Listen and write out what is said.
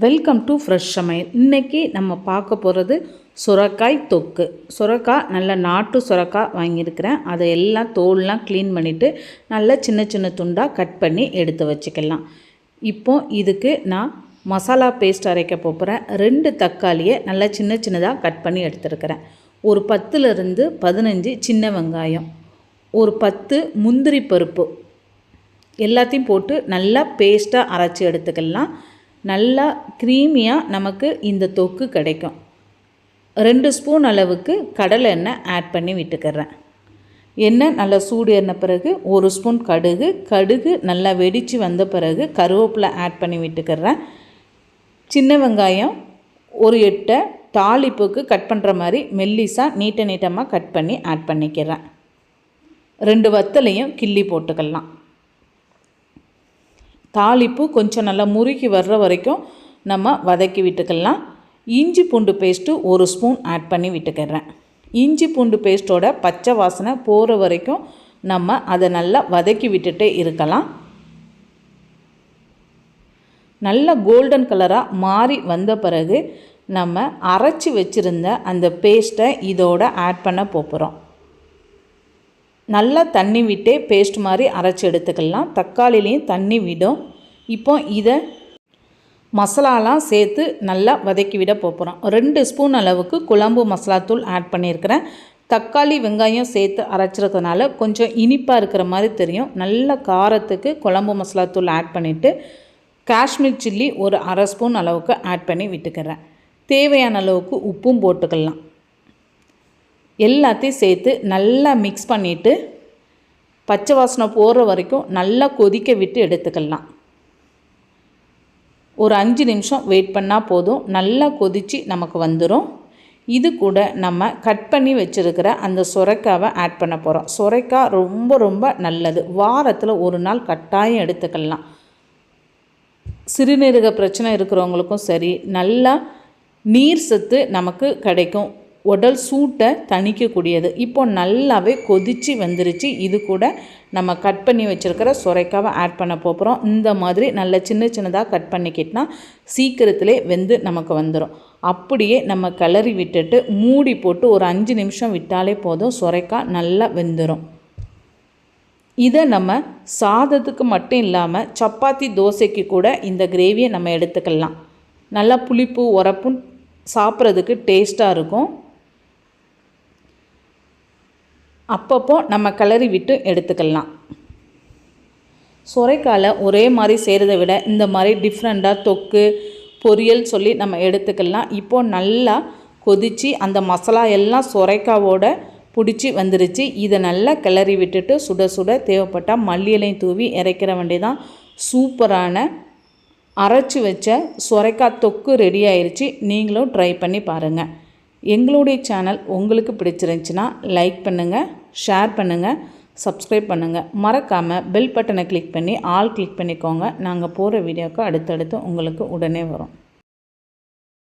Welcome to fresh சமையல் இன்றைக்கி நம்ம பார்க்க போகிறது சுரக்காய் தொக்கு. சுரக்காய் நல்ல நாட்டு சுரக்காய் வாங்கியிருக்கிறேன். அதை எல்லாம் தோல்லாம் க்ளீன் பண்ணிவிட்டு நல்லா சின்ன சின்ன துண்டாக கட் பண்ணி எடுத்து வச்சுக்கலாம். இப்போ இதுக்கு நான் மசாலா பேஸ்ட் அரைக்க போகிறேன் ரெண்டு தக்காளியை நல்லா சின்ன சின்னதாக கட் பண்ணி எடுத்துருக்கிறேன். ஒரு பத்துலேருந்து பதினஞ்சு சின்ன வெங்காயம். ஒரு பத்து முந்திரி பருப்பு. எல்லாத்தையும் போட்டு நல்லா பேஸ்ட்டாக அரைச்சி எடுத்துக்கலாம். நல்லா க்ரீமியாக நமக்கு இந்த தொக்கு கிடைக்கும். ரெண்டு ஸ்பூன் அளவுக்கு கடலை எண்ணெய் ஆட் பண்ணி விட்டுக்கிறேன். எண்ணெய் நல்லா சூடு ஏறின பிறகு ஒரு ஸ்பூன் கடுகு கடுகு நல்லா வெடித்து வந்த பிறகு கருவேப்பிலை ஆட் பண்ணி விட்டுக்கிறேன். சின்ன வெங்காயம் ஒரு எட்டை தாளிப்புக்கு கட் பண்ணுற மாதிரி மெல்லிஸாக நீட்ட நீட்டமாக கட் பண்ணி ஆட் பண்ணிக்கிறேன். ரெண்டு வத்தலையும் கிள்ளி போட்டுக்கலாம். தாளிப்பு கொஞ்சம் நல்லா முறுக்கி வர்ற வரைக்கும் நம்ம வதக்கி விட்டுக்கலாம். இஞ்சி பூண்டு பேஸ்ட்டு ஒரு ஸ்பூன் ஆட் பண்ணி விட்டுக்கிறேன். இஞ்சி பூண்டு பேஸ்ட்டோட பச்சை வாசனை போகிற வரைக்கும் நம்ம அதை நல்லா வதக்கி விட்டுட்டே இருக்கலாம். நல்ல கோல்டன் கலராக மாறி வந்த பிறகு நம்ம அரைச்சி வச்சுருந்த அந்த பேஸ்ட்டை இதோட ஆட் பண்ண போகிறோம் நல்லா தண்ணி விட்டே பேஸ்ட் மாதிரி அரைச்சி எடுத்துக்கலாம். தக்காளிலையும் தண்ணி விடும். இப்போ இதை மசாலாலாம் சேர்த்து நல்லா வதக்கி விட போகிறோம் ரெண்டு ஸ்பூன் அளவுக்கு குழம்பு மசாலாத்தூள் ஆட் பண்ணியிருக்கிறேன். தக்காளி வெங்காயம் சேர்த்து அரைச்சிருக்கிறதுனால கொஞ்சம் இனிப்பாக இருக்கிற மாதிரி தெரியும். நல்ல காரத்துக்கு குழம்பு மசாலாத்தூள் ஆட் பண்ணிவிட்டு காஷ்மீர் சில்லி ஒரு அரை ஸ்பூன் அளவுக்கு ஆட் பண்ணி விட்டுக்கிறேன். தேவையான அளவுக்கு உப்பும் போட்டுக்கலாம். எல்லாத்தையும் சேர்த்து நல்லா மிக்ஸ் பண்ணிவிட்டு பச்சை வாசனை போகிற வரைக்கும் நல்லா கொதிக்க விட்டு எடுத்துக்கலாம். ஒரு அஞ்சு நிமிஷம் வெயிட் பண்ணால் போதும். நல்லா கொதித்து நமக்கு வந்துடும் இது கூட நம்ம கட் பண்ணி வச்சுருக்கிற அந்த சுரைக்காவை ஆட் பண்ண போகிறோம் சுரைக்காய் ரொம்ப ரொம்ப நல்லது. வாரத்தில் ஒரு நாள் கட்டாயம் எடுத்துக்கலாம். சிறுநீரக பிரச்சனை இருக்கிறவங்களுக்கும் சரி நல்லா நீர் சத்து நமக்கு கிடைக்கும். உடல் சூட்டை தணிக்கக்கூடியது. இப்போ நல்லாவே கொதித்து வந்துருச்சு. இது கூட நம்ம கட் பண்ணி வச்சுருக்கிற சுரைக்காவை ஆட் பண்ண போகிறோம் இந்த மாதிரி நல்ல சின்ன சின்னதாக கட் பண்ணிக்கிட்டால் சீக்கிரத்திலே வெந்து நமக்கு வந்துடும் அப்படியே நம்ம கிளறி விட்டுட்டு மூடி போட்டு ஒரு அஞ்சு நிமிஷம் விட்டாலே போதும். சுரைக்காய் நல்லா வெந்துடும் இதை நம்ம சாதத்துக்கு மட்டும் இல்லாமல் சப்பாத்தி தோசைக்கு கூட இந்த கிரேவியை நம்ம எடுத்துக்கலாம். நல்லா புளிப்பு உரப்பும் சாப்பிட்றதுக்கு டேஸ்ட்டாக இருக்கும். அப்பப்போ நம்ம கிளறி விட்டு எடுத்துக்கலாம். சுரைக்காலை ஒரே மாதிரி செய்கிறத விட இந்த மாதிரி டிஃப்ரெண்ட்டாக தொக்கு பொரியல் சொல்லி நம்ம எடுத்துக்கலாம். இப்போது நல்லா கொதித்து அந்த மசாலா எல்லாம் சுரைக்காவோட பிடிச்சி வந்துருச்சு. இதை நல்லா கிளறி விட்டுட்டு சுட சுட தேவைப்பட்டால் மல்லியலையும் தூவி இறைக்கிற வேண்டியதான் சூப்பரான அரைச்சி வச்ச சுரைக்காய் தொக்கு ரெடி ஆயிடுச்சு நீங்களும் ட்ரை பண்ணி பாருங்கள் எங்களுடைய சேனல் உங்களுக்கு பிடிச்சிருந்துச்சின்னா லைக் பண்ணுங்கள் ஷேர் பண்ணுங்கள் சப்ஸ்கிரைப் பண்ணுங்கள் மறக்காமல் பெல் பட்டனை கிளிக் பண்ணி ஆல் கிளிக் பண்ணிக்கோங்க. நாங்கள் போகிற வீடியோக்கு அடுத்தடுத்து உங்களுக்கு உடனே வரும்.